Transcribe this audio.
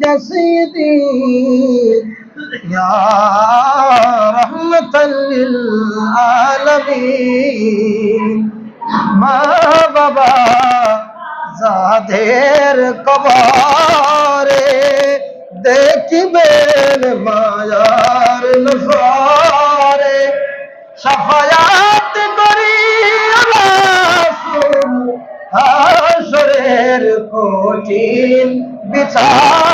جسيدي يا رحمة للعالمين ما بابا যাদের কবরে দেখিবেন মায়ার নসরে সাফায়াত করি হাসরের কঠিন বিচার।